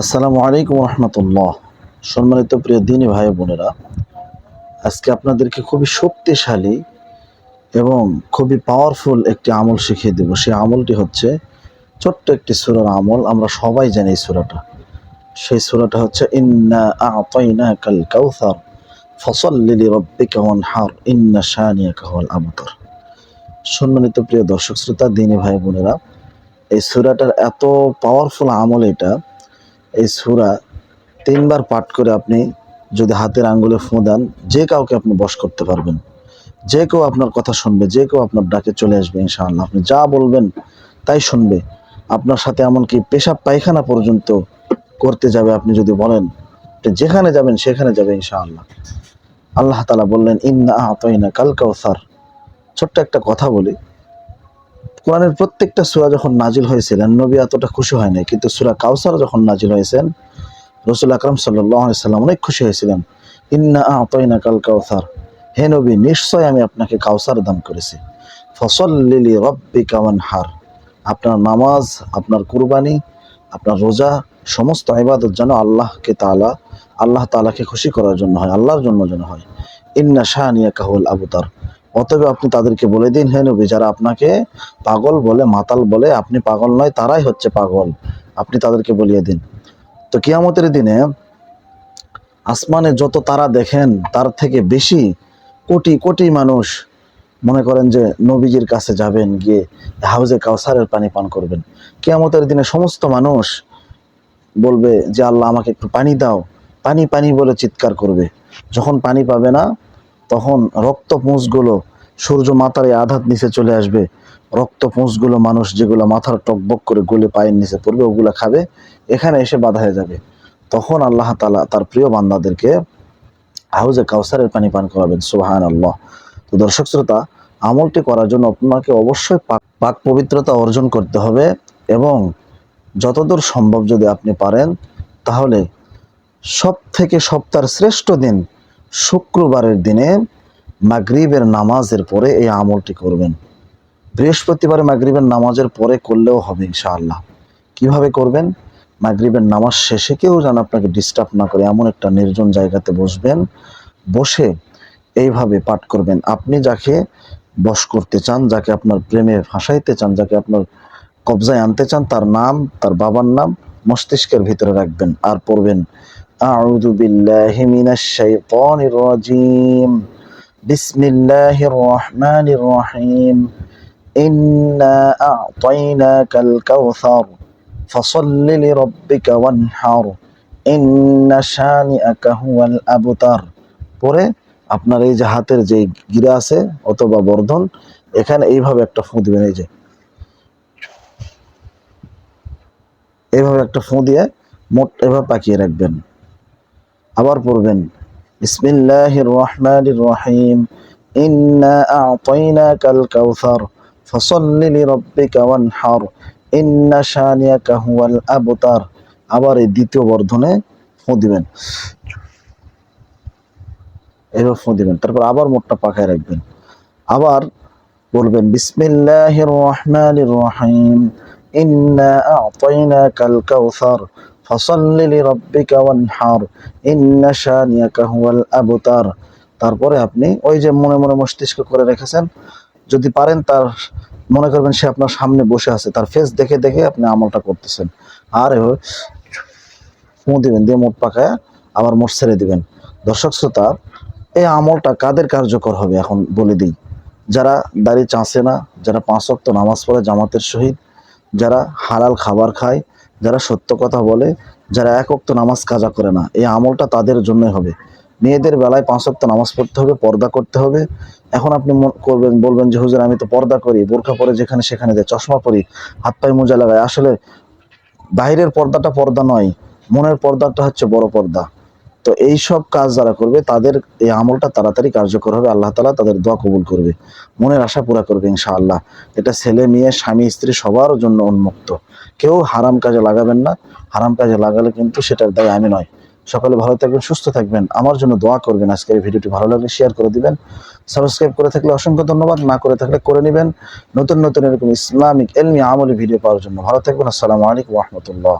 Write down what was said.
আসসালামু আলাইকুম রহমতুল্লাহ। সম্মানিত প্রিয় দিনী ভাই বোনেরা, আজকে আপনাদেরকে খুবই শক্তিশালী এবং খুবই পাওয়ারফুল একটি আমল শিখিয়ে দেব। সেই আমলটি হচ্ছে ছোট্ট একটি সুরার আমল। আমরা সবাই জানি এই সুরাটা। সেই সুরাটা হচ্ছে কাল সম্মানিত প্রিয় দর্শক, শ্রোতা, দিনী ভাই বোনেরা, এই সুরাটার এত পাওয়ারফুল আমল এটা এই সুরা তিনবার পাঠ করে আপনি যদি হাতের আঙ্গুলে ফোঁ দেন, যে কাউকে আপনি বশ করতে পারবেন, যে কেউ আপনার কথা শুনবে, যে কেউ আপনার ডাকে চলে আসবে, ইনশাআল্লাহ। আপনি যা বলবেন তাই শুনবে। আপনার সাথে এমনকি পেশাব পায়খানা পর্যন্ত করতে যাবে, আপনি যদি বলেন যেখানে যাবেন সেখানে যাবে, ইনশাআল্লাহ। আল্লাহ তালা বললেন, ইন্না আতইনা কাল কাউসার ছোট্ট একটা কথা বলি। কোরআনের প্রত্যেকটা সূরা যখন নাজিল হয়েছিলেন, নবী এতটা খুশি হয় নাই, কিন্তু সূরা কাউসার যখন নাজিল হয়েছেন, রসুল আকরাম সাল্লাম অনেক খুশি হয়েছিলেন। ইন্না আতইনা কাল কাউসার হে নবী নিশ্চয় আমি আপনাকে কাউসার দান করেছি। ফসল লিলি রব্বি কামান হার আপনার নামাজ, আপনার কুরবানি, আপনার রোজা, সমস্ত ইবাদত যেন আল্লাহকে তালা আল্লাহ তালাকে খুশি করার জন্য হয়, আল্লাহর জন্য যেন হয়। ইন্না শাহানিয়া কাহুল আবুতার। অতএব আপনি তাদেরকে বলে দিন, হে নবী, যারা আপনাকে পাগল বলে, মাতাল বলে, আপনি পাগল নয়, তারাই হচ্ছে পাগল। আপনি তাদেরকে বলিয়ে দিন। তো কিয়ামতের দিনে আসমানে যত তারা দেখেন, তার থেকে বেশি কোটি কোটি মানুষ মনে করেন যে নবীজির কাছে যাবেন, গিয়ে হাউজে কাউসারের পানি পান করবেন। কিয়ামতের দিনে সমস্ত মানুষ বলবে যে, আল্লাহ, আমাকে একটু পানি দাও। পানি পানি বলে চিৎকার করবে। যখন পানি পাবে না তখন রক্ত পুঁজগুলো সূর্য মাথার এই আঘাত নিচে চলে আসবে। রক্ত পুঁজগুলো মানুষ যেগুলো মাথার টকবক করে গলে পায়ের নিচে পড়বে, ওগুলো খাবে, এখানে এসে বাধা হয়ে যাবে। তখন আল্লাহ তালা তার প্রিয় বান্দাদেরকে হাউজে কাউসারের পানি পান করাবেন সুহান আল্লাহ তো দর্শক শ্রোতা, আমলটি করার জন্য আপনাকে অবশ্যই পাক পাক পবিত্রতা অর্জন করতে হবে এবং যতদূর সম্ভব যদি আপনি পারেন, তাহলে সব থেকে সপ্তাহের শ্রেষ্ঠ দিন শুক্রবারের দিনে মাগরিবের নামাজের পরে এই আমলটি করবেন। বৃহস্পতিবার মাগরিবের নামাজের পরে করলেও হবে ইনশাআল্লাহ। কীভাবে করবেন? মাগরিবের নামাজ শেষে কেউ যেন আপনাকে ডিস্টার্ব না করে, এমন একটা নির্জন জায়গাতে বসবেন, বসে এইভাবে পাঠ করবেন। আপনি যাকে বশ করতে চান, যাকে আপনার প্রেমে ফাঁসাইতে চান, যাকে আপনার কবজায় আনতে চান, তার নাম, তার বাবার নাম মস্তিষ্কের ভিতরে রাখবেন আর পড়বেন أعوذ بالله من الشيطان الرجيم بسم الله الرحمن الرحيم إنا أعطيناك الكوثر فصل لربك وانحر إن شانئك هو الأبتر পরে আপনার এই যে হাতের যে গিরা আছে অথবা বর্ধন এখানে এইভাবে একটা ফুঁ দিবেন এই যে এইভাবে একটা ফুঁ দিয়ে মোট এভাবে পাকিয়ে রাখবেন আবার পড়বেন। রহমানির রহিম ইন্না কাউসার ফসল্লি ওয়ানহার। ইন্না শানিয়াকা হুয়াল আবতার। আবার এই দ্বিতীয় বর্ধনে দিবেন। দিবেন। তারপর আবার মোটটা পাকায় রাখবেন। আবার বলবেন বিসমিল্লাহির রহমানির রহিম ইন্না আ'তাইনাকাল কাউসার তারপরে আপনি ওই যে মনে মনে মস্তিষ্ক করে রেখেছেন, যদি পারেন তার, মনে করবেন সে আপনার সামনে বসে আছে, তার ফেস দেখে দেখে আপনি আমলটা করতেছেন। আর দিবেন, দিয়ে মোট পাকায় আবার মোট ছেড়ে দিবেন। দর্শক শ্রোতা, এই আমলটা কাদের কার্যকর হবে এখন বলে দিই। যারা দাড়ি চাঁচে না, যারা পাঁচ ওয়াক্ত নামাজ পড়ে জামাতের সহিত, যারা হালাল খাবার খায় যারা সত্য কথা বলে, যারা এক ওক্ত নামাজ কাজা করে না, এই আমলটা তাদের জন্য হবে। মেয়েদের বেলায় পাঁচ অক্ত নামাজ পড়তে হবে, পর্দা করতে হবে। এখন আপনি করবেন, বলবেন যে, হুজুর, আমি তো পর্দা করি, বোরখা পরে যেখানে সেখানে যাই, চশমা পরি, হাত পায়ে মোজা লাগাই। আসলে বাইরের পর্দাটা পর্দা নয়, মনের পর্দাটা হচ্ছে বড় পর্দা। তো এই সব কাজ যারা করবে, তাদের এই আমলটা তাড়াতাড়ি কার্যকর হবে। আল্লাহ তালা তাদের দোয়া কবুল করবে। মনের আশা পুরা করবে ইনশাআল্লাহ। এটা ছেলে, মেয়ে, স্বামী, স্ত্রী সবার জন্য উন্মুক্ত। কেউ হারাম কাজে লাগাবেন না। হারাম কাজে লাগালে কিন্তু সেটার দায় আমি নয়। সকালে ভালো থাকবেন, সুস্থ থাকবেন। আমার জন্য দোয়া করবেন। আজকের এই ভিডিওটি ভালো লাগলে শেয়ার করে দিবেন। সাবস্ক্রাইব করে থাকলে অসংখ্য ধন্যবাদ। না করে থাকলে করে নেবেন। নতুন নতুন এরকম ইসলামিক, এলমি আমলি ভিডিও পাওয়ার জন্য। ভালো থাকবেন। আসসালামু আলাইকুম রহমতুল্লাহ।